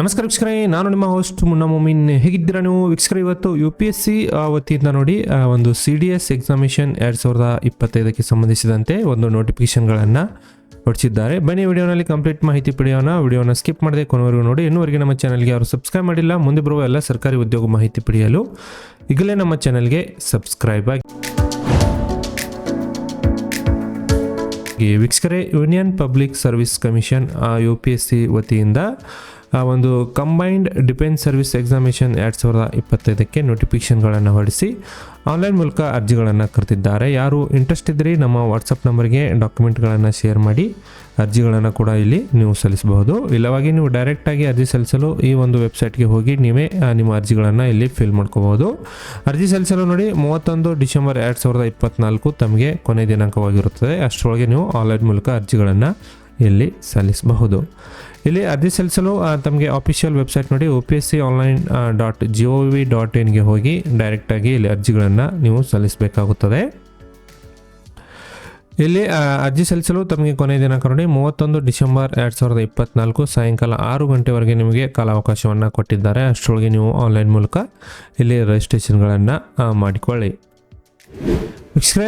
ನಮಸ್ಕಾರ ವೀಕ್ಷಕರೇ, ನಾನು ನಿಮ್ಮ ಹೋಸ್ಟ್ ಮುನ್ನ ಮೊಮಿನ್. ಹೇಗಿದ್ದೀರಾ ನೀವು? ವೀಕ್ಷಕರ, ಇವತ್ತು ಯು ಪಿ ಎಸ್ ಸಿ ವತಿಯಿಂದ ನೋಡಿ ಒಂದು ಸಿ ಡಿ ಎಸ್ ಎಕ್ಸಾಮಿಷನ್ ಎರಡು ಸಾವಿರದ ಇಪ್ಪತ್ತೈದಕ್ಕೆ ಸಂಬಂಧಿಸಿದಂತೆ ಒಂದು ನೋಟಿಫಿಕೇಶನ್ಗಳನ್ನು ಹೊಡಿಸಿದ್ದಾರೆ. ಬನ್ನಿ, ವಿಡಿಯೋನಲ್ಲಿ ಕಂಪ್ಲೀಟ್ ಮಾಹಿತಿ ಪಡೆಯೋಣ. ವಿಡಿಯೋನ ಸ್ಕಿಪ್ ಮಾಡದೆ ಕೊನೆವರೆಗೂ ನೋಡಿ. ಇನ್ನುವರೆಗೆ ನಮ್ಮ ಚಾನಲ್ಗೆ ಅವರು ಸಬ್ಸ್ಕ್ರೈಬ್ ಮಾಡಿಲ್ಲ, ಮುಂದೆ ಬರುವ ಎಲ್ಲ ಸರ್ಕಾರಿ ಉದ್ಯೋಗ ಮಾಹಿತಿ ಪಡೆಯಲು ಈಗಲೇ ನಮ್ಮ ಚಾನಲ್ಗೆ ಸಬ್ಸ್ಕ್ರೈಬ್ ಆಗಿ. ವೀಕ್ಷಕರೇ union public service commission U P S C ವತಿಯಿಂದ ಆ, ಒಂದು ಕಂಬೈನ್ಡ್ ಡಿಫೆನ್ಸ್ ಸರ್ವಿಸ್ ಎಕ್ಸಾಮಿನೇಷನ್ ಎರಡು ಸಾವಿರದ ಇಪ್ಪತ್ತೈದಕ್ಕೆ ನೋಟಿಫಿಕೇಷನ್ಗಳನ್ನು ಹೊರಡಿಸಿ ಆನ್ಲೈನ್ ಮೂಲಕ ಅರ್ಜಿಗಳನ್ನು ಕರೆದಿದ್ದಾರೆ. ಯಾರು ಇಂಟ್ರೆಸ್ಟ್ ಇದ್ದರೆ ನಮ್ಮ ವಾಟ್ಸಪ್ ನಂಬರ್ಗೆ ಡಾಕ್ಯುಮೆಂಟ್ಗಳನ್ನು ಶೇರ್ ಮಾಡಿ ಅರ್ಜಿಗಳನ್ನು ಕೂಡ ಇಲ್ಲಿ ನೀವು ಸಲ್ಲಿಸಬಹುದು. ಇಲ್ಲವಾಗಿ ನೀವು ಡೈರೆಕ್ಟಾಗಿ ಅರ್ಜಿ ಸಲ್ಲಿಸಲು ಈ ಒಂದು ವೆಬ್ಸೈಟ್ಗೆ ಹೋಗಿ ನೀವೇ ನಿಮ್ಮ ಅರ್ಜಿಗಳನ್ನು ಇಲ್ಲಿ ಫಿಲ್ ಮಾಡ್ಕೋಬಹುದು. ಅರ್ಜಿ ಸಲ್ಲಿಸಲು ನೋಡಿ ಮೂವತ್ತೊಂದು ಡಿಸೆಂಬರ್ ಎರಡು ಸಾವಿರದ ಇಪ್ಪತ್ನಾಲ್ಕು ತಮಗೆ ಕೊನೆ ದಿನಾಂಕವಾಗಿರುತ್ತದೆ. ಅಷ್ಟರೊಳಗೆ ನೀವು ಆನ್ಲೈನ್ ಮೂಲಕ ಅರ್ಜಿಗಳನ್ನು ಇಲ್ಲಿ ಸಲ್ಲಿಸಬಹುದು. ಇಲ್ಲಿ ಅರ್ಜಿ ಸಲ್ಲಿಸಲು ತಮಗೆ ಅಫಿಷಿಯಲ್ ವೆಬ್ಸೈಟ್ ನೋಡಿ O P S C online dot G O V dot ಇನ್ಗೆ ಹೋಗಿ ಡೈರೆಕ್ಟಾಗಿ ಇಲ್ಲಿ ಅರ್ಜಿಗಳನ್ನು ನೀವು ಸಲ್ಲಿಸಬೇಕಾಗುತ್ತದೆ. ಇಲ್ಲಿ ಅರ್ಜಿ ಸಲ್ಲಿಸಲು ತಮಗೆ ಕೊನೆಯ ದಿನಾಂಕ ನೋಡಿ, ಮೂವತ್ತೊಂದು ಡಿಸೆಂಬರ್ ಎರಡು ಸಾವಿರದ ಇಪ್ಪತ್ನಾಲ್ಕು ಸಾಯಂಕಾಲ ಆರು ಗಂಟೆವರೆಗೆ ನಿಮಗೆ ಕಾಲಾವಕಾಶವನ್ನು ಕೊಟ್ಟಿದ್ದಾರೆ. ಅಷ್ಟರೊಳಗೆ ನೀವು ಆನ್ಲೈನ್ ಮೂಲಕ ಇಲ್ಲಿ ರಿಜಿಸ್ಟ್ರೇಷನ್ಗಳನ್ನು ಮಾಡಿಕೊಳ್ಳಿ. ವೀಕ್ಷಕರೇ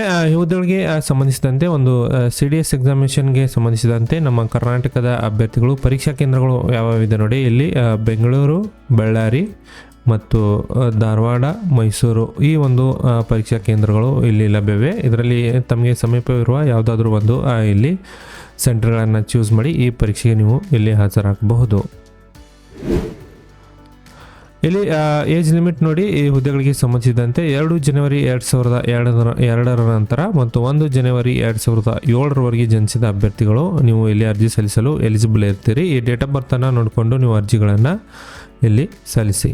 ಆ, ಸಂಬಂಧಿಸಿದಂತೆ ಒಂದು ಸಿ ಡಿ ಎಸ್ ಎಕ್ಸಾಮಿನೇಷನ್ಗೆ ಸಂಬಂಧಿಸಿದಂತೆ ನಮ್ಮ ಕರ್ನಾಟಕದ ಅಭ್ಯರ್ಥಿಗಳು ಪರೀಕ್ಷಾ ಕೇಂದ್ರಗಳು ಯಾವ್ಯಾವಿದೆ ನೋಡಿ. ಇಲ್ಲಿ ಬೆಂಗಳೂರು ಬಳ್ಳಾರಿ ಮತ್ತು ಧಾರವಾಡ ಮೈಸೂರು ಈ ಒಂದು ಪರೀಕ್ಷಾ ಕೇಂದ್ರಗಳು ಇಲ್ಲಿ ಲಭ್ಯವಿವೆ. ಇದರಲ್ಲಿ ತಮಗೆ ಸಮೀಪವಿರುವ ಯಾವುದಾದ್ರೂ ಒಂದು ಇಲ್ಲಿ ಸೆಂಟರ್ಗಳನ್ನು ಚೂಸ್ ಮಾಡಿ ಈ ಪರೀಕ್ಷೆಗೆ ನೀವು ಇಲ್ಲಿ ಹಾಜರಾಗಬಹುದು. ಇಲ್ಲಿ ಏಜ್ ಲಿಮಿಟ್ ನೋಡಿ ಈ ಹುದ್ದೆಗಳಿಗೆ ಸಂಬಂಧಿಸಿದಂತೆ ಎರಡು ಜನವರಿ ಎರಡು ಸಾವಿರದ ಎರಡರ ಎರಡರ ನಂತರ ಮತ್ತು ಒಂದು ಜನವರಿ ಎರಡು ಸಾವಿರದ ಏಳರವರೆಗೆ ಜನಿಸಿದ ಅಭ್ಯರ್ಥಿಗಳು ನೀವು ಇಲ್ಲಿ ಅರ್ಜಿ ಸಲ್ಲಿಸಲು ಎಲಿಜಿಬಲ್ ಇರ್ತೀರಿ. ಈ ಡೇಟ್ ಆಫ್ ಬರ್ತನ್ನು ನೋಡಿಕೊಂಡು ನೀವು ಅರ್ಜಿಗಳನ್ನು ಇಲ್ಲಿ ಸಲ್ಲಿಸಿ.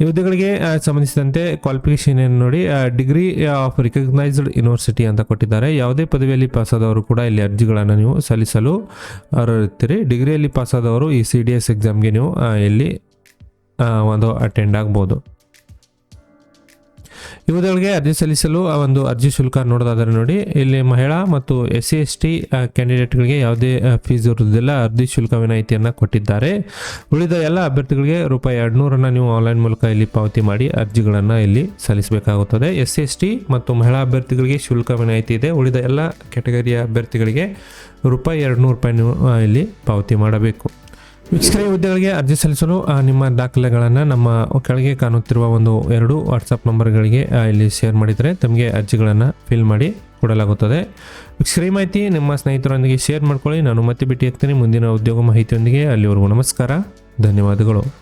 ಈ ಹುದ್ದೆಗಳಿಗೆ ಸಂಬಂಧಿಸಿದಂತೆ ಕ್ವಾಲಿಫಿಕೇಶನ್ ಏನು ನೋಡಿ ಡಿಗ್ರಿ ಆಫ್ ರಿಕಗ್ನೈಸ್ಡ್ ಯೂನಿವರ್ಸಿಟಿ ಅಂತ ಕೊಟ್ಟಿದ್ದಾರೆ. ಯಾವುದೇ ಪದವಿಯಲ್ಲಿ ಪಾಸಾದವರು ಕೂಡ ಇಲ್ಲಿ ಅರ್ಜಿಗಳನ್ನು ನೀವು ಸಲ್ಲಿಸಲು ಅರ್ಹರಿರ್ತೀರಿ. ಡಿಗ್ರಿಯಲ್ಲಿ ಪಾಸಾದವರು ಈ ಸಿ ಡಿ ಎಸ್ ಎಕ್ಸಾಮ್ಗೆ ನೀವು ಇಲ್ಲಿ ಒಂದು ಅಟೆಂಡ್ ಆಗ್ಬೋದು. ಇವುಗಳಿಗೆ ಅರ್ಜಿ ಸಲ್ಲಿಸಲು ಒಂದು ಅರ್ಜಿ ಶುಲ್ಕ ನೋಡೋದಾದರೆ ನೋಡಿ, ಇಲ್ಲಿ ಮಹಿಳಾ ಮತ್ತು ಎಸ್ ಸಿ ಎಸ್ ಟಿ ಕ್ಯಾಂಡಿಡೇಟ್ಗಳಿಗೆ ಯಾವುದೇ ಫೀಸ್ ಇರುವುದಿಲ್ಲ. ಅರ್ಜಿ ಶುಲ್ಕ ವಿನಾಯಿತಿಯನ್ನು ಕೊಟ್ಟಿದ್ದಾರೆ. ಉಳಿದ ಎಲ್ಲ ಅಭ್ಯರ್ಥಿಗಳಿಗೆ ರೂಪಾಯಿ ಎರಡುನೂರನ್ನು ನೀವು ಆನ್ಲೈನ್ ಮೂಲಕ ಇಲ್ಲಿ ಪಾವತಿ ಮಾಡಿ ಅರ್ಜಿಗಳನ್ನು ಇಲ್ಲಿ ಸಲ್ಲಿಸಬೇಕಾಗುತ್ತದೆ. ಎಸ್ ಸಿ ಎಸ್ ಟಿ ಮತ್ತು ಮಹಿಳಾ ಅಭ್ಯರ್ಥಿಗಳಿಗೆ ಶುಲ್ಕ ವಿನಾಯಿತಿ ಇದೆ. ಉಳಿದ ಎಲ್ಲ ಕ್ಯಾಟಗರಿಯ ಅಭ್ಯರ್ಥಿಗಳಿಗೆ ರೂಪಾಯಿ ಎರಡುನೂರು ರೂಪಾಯಿ ನೀವು ಇಲ್ಲಿ ಪಾವತಿ ಮಾಡಬೇಕು. ವೀಕ್ಷಕರ ಹುದ್ದೆಗಳಿಗೆ ಅರ್ಜಿ ಸಲ್ಲಿಸಲು ನಿಮ್ಮ ದಾಖಲೆಗಳನ್ನು ನಮ್ಮ ಕೆಳಗೆ ಕಾಣುತ್ತಿರುವ ಒಂದು ಎರಡು ವಾಟ್ಸಪ್ ನಂಬರ್ಗಳಿಗೆ ಇಲ್ಲಿ ಶೇರ್ ಮಾಡಿದರೆ ತಮಗೆ ಅರ್ಜಿಗಳನ್ನು ಫಿಲ್ ಮಾಡಿ ಕೊಡಲಾಗುತ್ತದೆ. ವೀಕ್ಷಕರ ಮಾಹಿತಿ ನಿಮ್ಮ ಸ್ನೇಹಿತರೊಂದಿಗೆ ಶೇರ್ ಮಾಡ್ಕೊಳ್ಳಿ. ನಾನು ಮತ್ತೆ ಭೇಟಿ ಆಗ್ತೀನಿ. ಮುಂದಿನ ಉದ್ಯೋಗ ಮಾಹಿತಿಯೊಂದಿಗೆ. ಅಲ್ಲಿವರೆಗೂ ನಮಸ್ಕಾರ. ಧನ್ಯವಾದಗಳು.